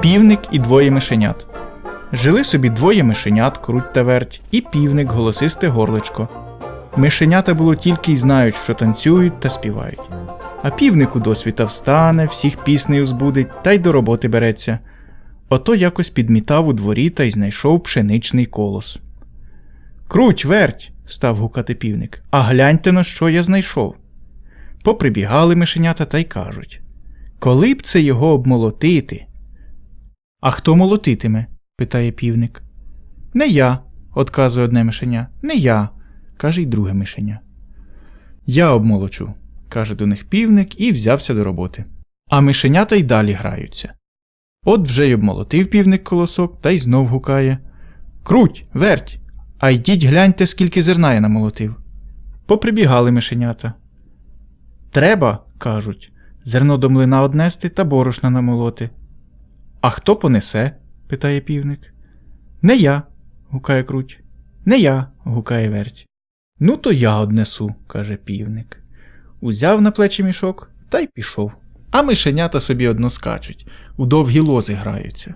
Півник і двоє мишенят. Жили собі двоє мишенят, круть та верть, і півник голосисте горличко. Мишенята було тільки й знають, що танцюють та співають. А півник у досвіта встане, всіх піснею збудить та й до роботи береться. Ото якось підмітав у дворі та й знайшов пшеничний колос. Круть, верть, став гукати півник, а гляньте на що я знайшов. Поприбігали мишенята та й кажуть Коли б це його обмолотити? А хто молотитиме? питає півник. Не я, одказує одне мишеня. Не я, каже й друге мишеня. Я обмолочу, каже до них півник і взявся до роботи. А мишенята й далі граються. От вже й обмолотив півник колосок та й знов гукає Круть, верть, а йдіть гляньте, скільки зерна я намолотив. Поприбігали мишенята. Треба, кажуть, зерно до млина однести та борошна намолоти. А хто понесе? питає півник. Не я, гукає круть. Не я, гукає верть. Ну, то я однесу, каже півник. Узяв на плечі мішок та й пішов. А мишенята собі одно скачуть, у довгі лози граються.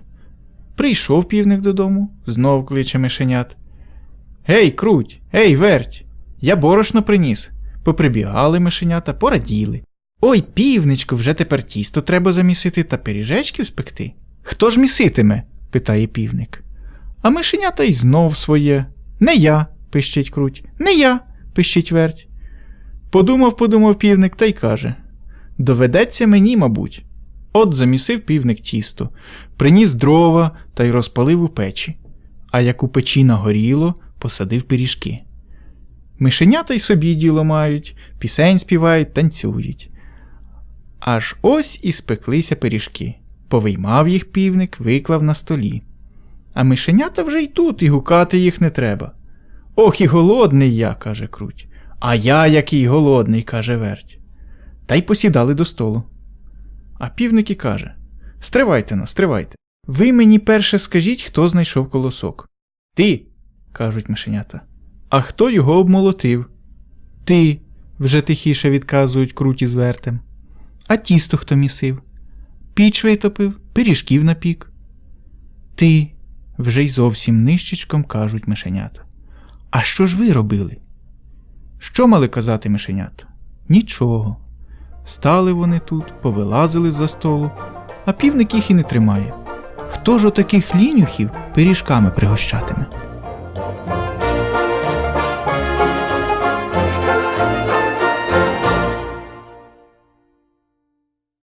Прийшов півник додому, знов кличе мишенят. Гей, круть, гей, верть, я борошно приніс. Поприбігали мишенята, пораділи. Ой, півничку, вже тепер тісто треба замісити та пиріжечків спекти. Хто ж міситиме? питає півник. А мишенята й знов своє. Не я, пищить круть, не я, пищить верть. Подумав, подумав півник та й каже Доведеться мені, мабуть. От замісив півник тісто, приніс дрова та й розпалив у печі, а як у печі нагоріло, посадив пиріжки. Мишенята й собі діло мають, пісень співають, танцюють. Аж ось і спеклися пиріжки. Повиймав їх півник, виклав на столі. А мишенята вже й тут, і гукати їх не треба. Ох, і голодний я, каже круть. А я який голодний, каже верть. Та й посідали до столу. А півник і каже Стривайте но, стривайте. Ви мені перше скажіть, хто знайшов колосок. Ти, кажуть мишенята. А хто його обмолотив? Ти, вже тихіше відказують круті з вертем. А тісто хто місив? Піч витопив, пиріжків напік. Ти, вже й зовсім нищечком кажуть мишенята. А що ж ви робили? Що мали казати мишенята? Нічого. Стали вони тут, повилазили з-за столу, а півник їх і не тримає. Хто ж отаких лінюхів пиріжками пригощатиме?